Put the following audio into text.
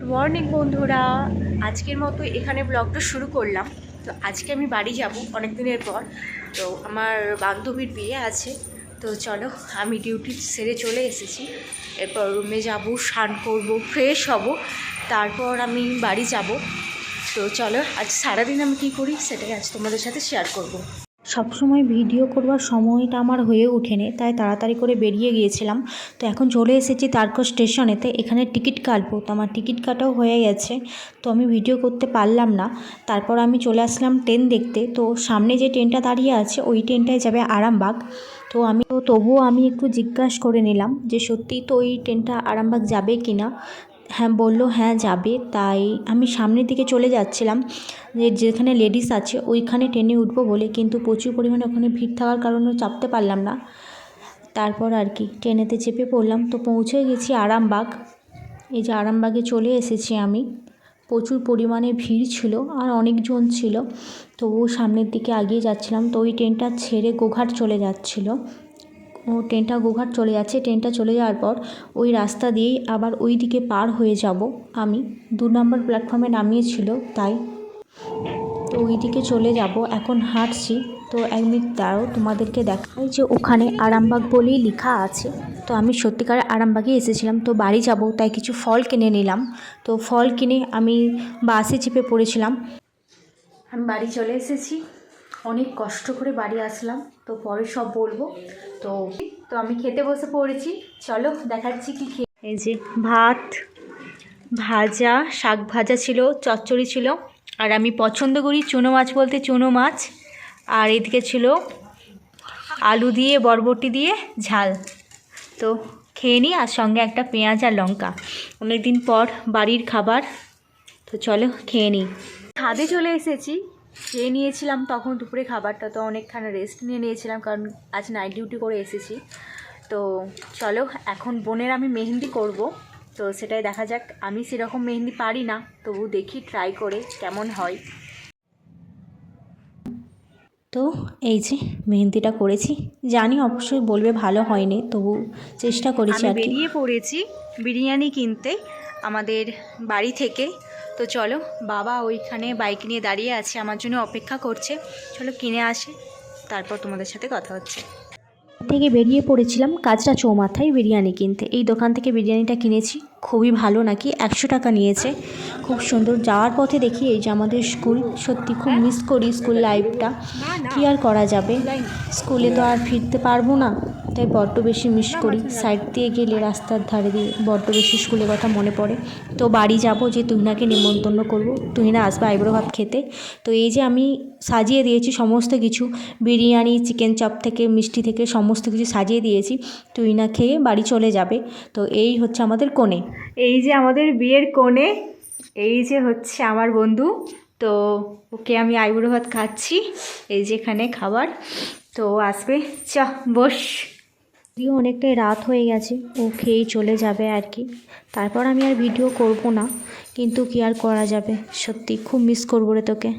Morning বন্ধুরা। আজকের মতো এখানে ব্লগটা শুরু করলাম। তো আজকে আমি বাড়ি যাব অনেক দিনের পর। তো আমার বান্ধবীর বিয়ে আছে। তো চলো, আমি ডিউটি সেরে চলে এসেছি। এরপর রুমে যাব, স্নান করব ফ্রেশ হব। তারপর আমি বাড়ি যাব। তো চলো, আজ সারাদিন আমি কী করি সেটাই আজ তোমাদের সাথে শেয়ার করব। সবসময় ভিডিও করবার সময়টা আমার হয়ে ওঠেনি, তাই তাড়াতাড়ি করে বেরিয়ে গিয়েছিলাম। তো এখন চলে এসেছি তারকো স্টেশনেতে এখানে টিকিট কাটবো। তো আমার টিকিট কাটাও হয়ে গেছে, তো আমি ভিডিও করতে পারলাম না। তারপর আমি চলে আসলাম ট্রেন দেখতে, তো সামনে যে ট্রেনটা দাঁড়িয়ে আছে, ওই ট্রেনটায় যাবে আরামবাগ। তো আমি, তো তবুও আমি একটু জিজ্ঞাসা করে নিলাম যে সত্যিই তো ওই ট্রেনটা আরামবাগ যাবে কি না হ্যাঁ বলল হ্যাঁ যাবে। তাই আমি সামনের দিকে চলে যাচ্ছিলাম। যে, যেখানে লেডিস আছে, ওইখানে ট্রেনে উঠবো বলে কিন্তু প্রচুর পরিমাণে ওখানে ভিড় থাকার কারণে চাপতে পারলাম না। তারপর আর কি, ট্রেনেতে চেপে পড়লাম। তো পৌঁছে গেছি আরামবাগ। এই যে আরামবাগে চলে এসেছি আমি। প্রচুর পরিমাণে ভিড় ছিল আর অনেকজন ছিল। তো ও সামনের দিকে এগিয়ে যাচ্ছিলাম। তো ওই ট্রেনটা ছেড়ে গোঘাট চলে যাচ্ছিল। ও ট্রেনটা গোঘাট চলে যাচ্ছে। ট্রেনটা চলে যাওয়ার পর ওই রাস্তা দিয়েই আবার ওই দিকে পার হয়ে যাব আমি। দু নম্বর প্ল্যাটফর্মে নামিয়েছিল তাই। তো ওই দিকে চলে যাব। এখন হাঁটছি। তো এক মিনিট দাঁড়াও, তোমাদেরকে দেখাই যে ওখানে আরামবাগ বলেই লেখা আছে। তো আমি সত্যিকার আরামবাগে এসেছিলাম। তো বাড়ি যাব, তাই কিছু ফল কিনে নিলাম। তো ফল কিনে আমি বাসে চেপে পড়েছিলাম। আমি বাড়ি চলে এসেছি। অনেক কষ্ট করে বাড়ি আসলাম। তো পরে সব বলব। তো তো আমি খেতে বসে পড়েছি। চলো দেখাচ্ছি কি খেয়ে এই যে ভাত ভাজা শাক ভাজা ছিল চচ্চড়ি ছিল। আর আমি পছন্দ করি চুনো মাছ বলতে চুনো মাছ। আর এদিকে ছিল আলু দিয়ে বরবটি দিয়ে ঝাল। তো খেয়ে নিই আর সঙ্গে একটা পেঁয়াজ আর লঙ্কা। অনেক দিন পর বাড়ির খাবার। তো চলো খেয়ে নিই। খাদে চলে এসেছি। খেয়ে নিয়েছিলাম তখন দুপুরে খাবারটা তো অনেকখানি রেস্ট নিয়ে নিয়েছিলাম কারণ আজ নাইট ডিউটি করে এসেছি। তো চলো এখন বোনের আমি মেহেন্দি করব তো সেটাই দেখা যাক। আমি সেরকম মেহেন্দি পারি না তবু দেখি ট্রাই করে কেমন হয়। তো এই যে মেহেন্দিটা করেছি জানি অবশ্যই বলবে ভালো হয়নি তবু চেষ্টা করেছি আমি আর বেরিয়ে পড়েছি বিরিয়ানি কিনতে আমাদের বাড়ি থেকে তো চলো, বাবা ওইখানে বাইক নিয়ে দাঁড়িয়ে আছে, আমার জন্য অপেক্ষা করছে। চলো কিনে আসে, তারপর তোমাদের সাথে কথা হচ্ছে। থেকে বেরিয়ে পড়েছিলাম কাজটা চৌমাথায় বিরিয়ানি কিনতে। এই দোকান থেকে বিরিয়ানিটা কিনেছি, খুবই ভালো নাকি? একশো টাকা নিয়েছে। খুব সুন্দর, যাওয়ার পথে দেখি এই যে আমাদের স্কুল, সত্যি খুব মিস করি স্কুল লাইফটা কী আর করা যাবে? স্কুলে তো আর ফিরতে পারব না। তাই বড্ড বেশি মিস করি। সাইড দিয়ে গেলে রাস্তার ধারে দিয়ে বড্ড বেশি স্কুলের কথা মনে পড়ে। তো বাড়ি যাব যে তুহিনাকে নিমন্ত্রণ করব। তুহিনা আসবে আইবুড়ো ভাত খেতে। তো এই যে আমি সাজিয়ে দিয়েছি সমস্ত কিছু। বিরিয়ানি চিকেন চপ থেকে মিষ্টি থেকে সমস্ত কিছু সাজিয়ে দিয়েছি। তুহিনা খেয়ে বাড়ি চলে যাবে। তো এই হচ্ছে আমাদের কোণে। এই যে আমাদের বিয়ের কোণে এই যে হচ্ছে আমার বন্ধু। তো ওকে আমি আইবুড়ো ভাত খাচ্ছি। এই যে এখানে খাবার। তো আসবে। চ বস। যদিও অনেকটাই রাত হয়ে গেছে, ও খেয়েই চলে যাবে আর কি। তারপর আমি আর ভিডিও করব না, কিন্তু কি আর করা যাবে? সত্যি খুব মিস করব রে তোকে।